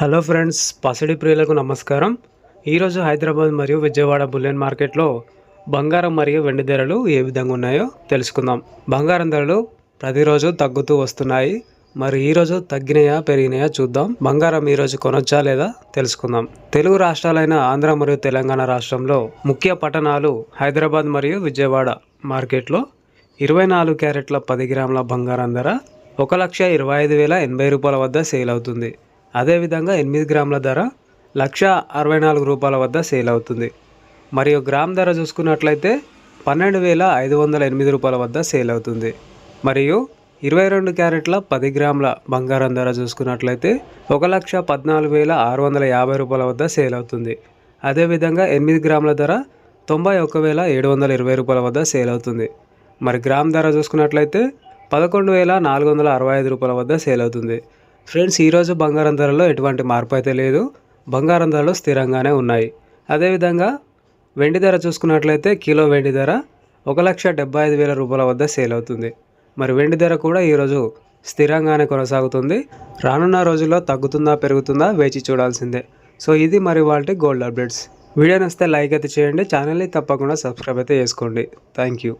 Hello friends పసిడి ప్రియులకు నమస్కారం. ఈరోజు హైదరాబాద్ మరియు విజయవాడ బుల్లెన్ మార్కెట్లో బంగారం మరియు వెండి ధరలు ఏ విధంగా ఉన్నాయో తెలుసుకుందాం. బంగారం ధరలు ప్రతిరోజు తగ్గుతూ వస్తున్నాయి. మరి ఈరోజు తగ్గినాయా పెరిగినాయా చూద్దాం. బంగారం ఈరోజు కొనొచ్చా లేదా తెలుసుకుందాం. తెలుగు రాష్ట్రాలైన ఆంధ్ర మరియు తెలంగాణ రాష్ట్రంలో ముఖ్య పట్టణాలు హైదరాబాద్ మరియు విజయవాడ మార్కెట్లో ఇరవై నాలుగు క్యారెట్ల పది గ్రాముల బంగారం ధర ఒక లక్ష ఇరవై ఐదు వేల ఎనభై రూపాయల వద్ద సేల్ అవుతుంది. అదేవిధంగా ఎనిమిది గ్రాముల ధర లక్ష అరవై నాలుగు రూపాయల వద్ద సేల్ అవుతుంది. మరియు గ్రామ్ ధర చూసుకున్నట్లయితే పన్నెండు వేల ఐదు వందల ఎనిమిది రూపాయల వద్ద సేల్ అవుతుంది. మరియు ఇరవై రెండు క్యారెట్ల పది గ్రాముల బంగారం ధర చూసుకున్నట్లయితే ఒక లక్ష పద్నాలుగు వేల ఆరు వందల యాభై రూపాయల వద్ద సేల్ అవుతుంది. అదేవిధంగా ఎనిమిది గ్రాముల ధర తొంభై ఒక్క వేల ఏడు వందల ఇరవై రూపాయల వద్ద సేల్ అవుతుంది. మరి గ్రామ్ ధర చూసుకున్నట్లయితే పదకొండు వేల నాలుగు వందల అరవై ఐదు రూపాయల వద్ద సేల్ అవుతుంది. ఫ్రెండ్స్ ఈరోజు బంగారం ధరలో ఎటువంటి మార్పు అయితే లేదు. బంగారం ధరలు స్థిరంగానే ఉన్నాయి. అదేవిధంగా వెండి ధర చూసుకున్నట్లయితే కిలో వెండి ధర ఒక లక్ష డెబ్బై ఐదు వేల రూపాయల వద్ద సేల్ అవుతుంది. మరి వెండి ధర కూడా ఈరోజు స్థిరంగానే కొనసాగుతుంది. రానున్న రోజుల్లో తగ్గుతుందా పెరుగుతుందా వేచి చూడాల్సిందే. సో ఇది మరి వాళ్ళ గోల్డ్ అప్డేట్స్. వీడియో నచ్చితే లైక్ అయితే చేయండి. ఛానల్ని తప్పకుండా సబ్స్క్రైబ్ అయితే చేసుకోండి. Thank you.